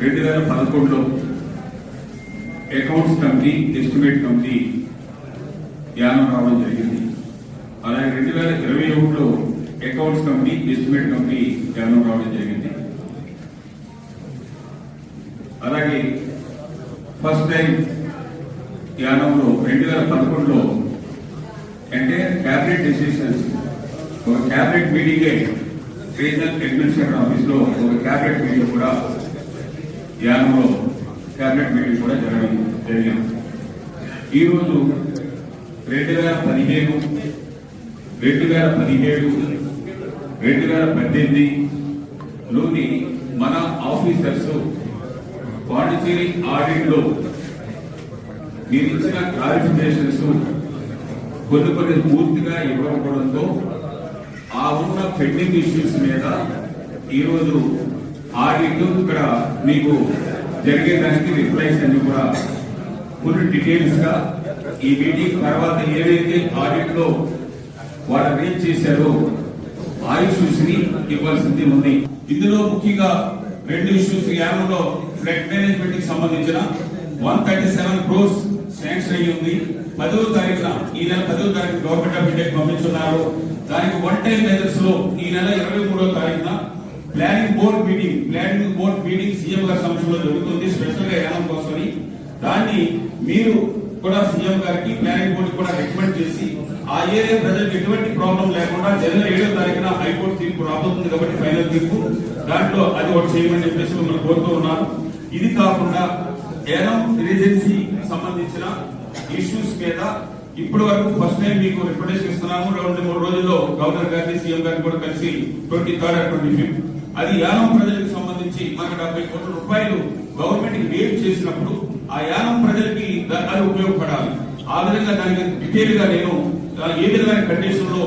రెండు వేల పదకొండులో accounts committee estimate committee Yanam రావడం జరిగింది. అలాగే రెండు వేల ఇరవై ఒకటిలో accounts committee estimate committee Yanam రావడం జరిగింది. అలాగే ఫస్ట్ టైం ధ్యానంలో రెండు వేల పదకొండులో అంటే క్యాబినెట్ డిసిషన్స్ ఒక క్యాబినెట్ మీటింగే రీజనల్ అడ్మినిస్ట్రేటర్ ఆఫీస్లో ఒక క్యాబినెట్ మీటింగ్ కూడా ధ్యానంలో క్యాబినెట్ మీటింగ్ కూడా జరగడం జరిగింది. ఈరోజు రెండు వేల పదిహేను రెండు వేల పదిహేడు రెండు వేల పద్దెనిమిది లోని మన ఆఫీసర్స్ పాండిచేరి ఆడిట్లో మీరు ఇచ్చిన క్లారిఫికేషన్స్ కొన్ని కొన్ని పూర్తిగా ఇవ్వకపోవడంతో ఆ ఉన్న పెండింగ్ ఇష్యూస్ మీద ఈరోజు ఆడిట్ ఇక్కడ మీకు జరిగేదానికి రిప్లైస్ అన్ని కూడా ఫుల్ డీటెయిల్స్గా ఈ మీటింగ్ తర్వాత ఏవైతే ఆడిట్లో వాళ్ళు రీచ్ చేశారో ఆ ఇష్యూస్ని ఇవ్వాల్సింది ఉంది. ఇందులో ముఖ్యంగా రెండు ఇష్యూస్ యానంలో ఫ్లడ్ మేనేజ్మెంట్కి సంబంధించిన one thirty seven crores sanction అయ్యి ఉంది. పదవ తారీఖున ఈ నెల పదవ తారీఖు గవర్నమెంట్ ఆఫ్ ఇండియా పంపించున్నారు దానికి వన్ టైం మెజర్స్లో ఈ నెల ఇరవై మూడో తారీఖున planning board meeting planning board meeting CM గారి సమక్షంలో జరుగుతుంది. స్పెషల్గా యానం కోసమని దాన్ని మీరు కూడా సీఎం గారికి ప్లానింగ్ బోర్డు కూడా రికమెండ్ చేసి ఆ ఏరియా ప్రజలకు ఎటువంటి ప్రాబ్లం లేకుండా జనవరి ఏడో తారీఖున హైకోర్టు తీర్పు రాబోతుంది కాబట్టి ఫైనల్ తీర్పు. దాంట్లో అది ఒకటి చేయమని చెప్పేసి మిమ్మల్ని కోరుతూ ఉన్నాను. ఇది కాకుండా ఏనం రీజెన్సీ సంబంధించిన ఇష్యూస్ మీద ఇప్పటి వరకు ఫస్ట్ టైం మీకు రిప్రజెంట్ ఇస్తున్నాము. రెండు మూడు రోజుల్లో గవర్నర్ గారిని సీఎం గారిని కూడా కలిసి twenty third and twenty fifth. అది యానం ప్రజలకు సంబంధించి మనకు డెబ్బై కోట్ల రూపాయలు గవర్నమెంట్కి వేవ్ చేసినప్పుడు ఆ యానం ప్రజలకి దా- అది ఉపయోగపడాలి. ఆ విధంగా దానికి డీటెయిల్గా నేను ఏ విధమైన కండిషన్లో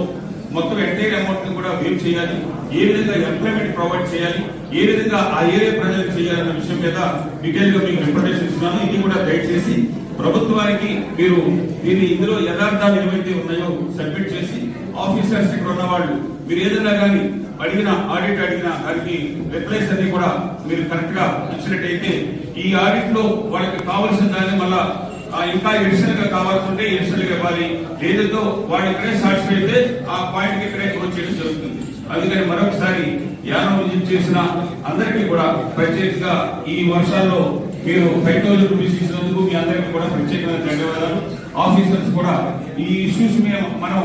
మొత్తం ఎంటైర్ అమౌంట్ని కూడా వేవ్ చేయాలి ఏ విధంగా ఎంప్లాయ్మెంట్ ప్రొవైడ్ చేయాలి ఏ విధంగా ఆ ఏరియా ప్రజలకు చేయాలన్న విషయం మీద డీటెయిల్గా మీకు ఇన్ఫర్మేషన్ ఇస్తున్నాను. ఇది కూడా దయచేసి ప్రభుత్వానికి మీరు దీన్ని ఇందులో యథార్థాలు ఏవైతే ఉన్నాయో సబ్మిట్ చేసి ఆఫీసర్స్ ఇక్కడ ఉన్న వాళ్ళు మీరు ఏదైనా కానీ అడిగిన ఆడిట్ అడిగిన దానికి రిప్లైస్ అన్ని కూడా మీరు కరెక్ట్గా ఇచ్చినట్టయితే ఈ ఆడిట్లో వాళ్ళకి కావాల్సిన దాన్ని మళ్ళా ఇంకా ఎడిషనల్గా కావాల్సింటే ఎడిషనల్గా ఇవ్వాలి. లేదంతో వాళ్ళు ఇక్కడే సాటిస్ఫై అయితే ఆ పాయింట్కి ఇక్కడే క్లోజ్ చేయడం జరుగుతుంది. అందుకని మరొకసారి యానం విజిట్ చేసిన అందరికీ కూడా ప్రత్యేకంగా ఈ వర్షాల్లో మీరు ఫైవ్ థౌసండ్ రూపీస్ ఇచ్చినందుకు మీ అందరికీ కూడా ప్రత్యేకమైన ధన్యవాదాలు. ఆఫీసర్స్ కూడా ఈ ఇష్యూస్ మనం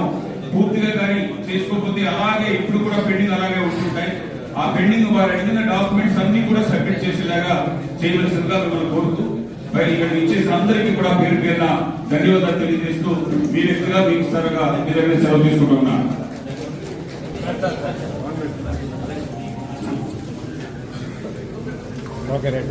పూర్తిగా కానీ చేసుకోకపోతే అలాగే ఇప్పుడు కూడా పెండింగ్ అలాగే ఉంటుంటాయి. ఆ పెండింగ్ వారు అడిగిన డాక్యుమెంట్స్ అన్ని కూడా సబ్మిట్ చేసేలాగా చేయవలసిందిగా మిమ్మల్ని కోరుతూ మరి ఇక్కడ ఇచ్చేసిన అందరికీ కూడా పేరు పేరున ధన్యవాదాలు తెలియజేస్తూ మీరు ఎక్కువగా మీకు సరగా మీ దగ్గర సెలవు తీసుకుంటున్నా. Okay right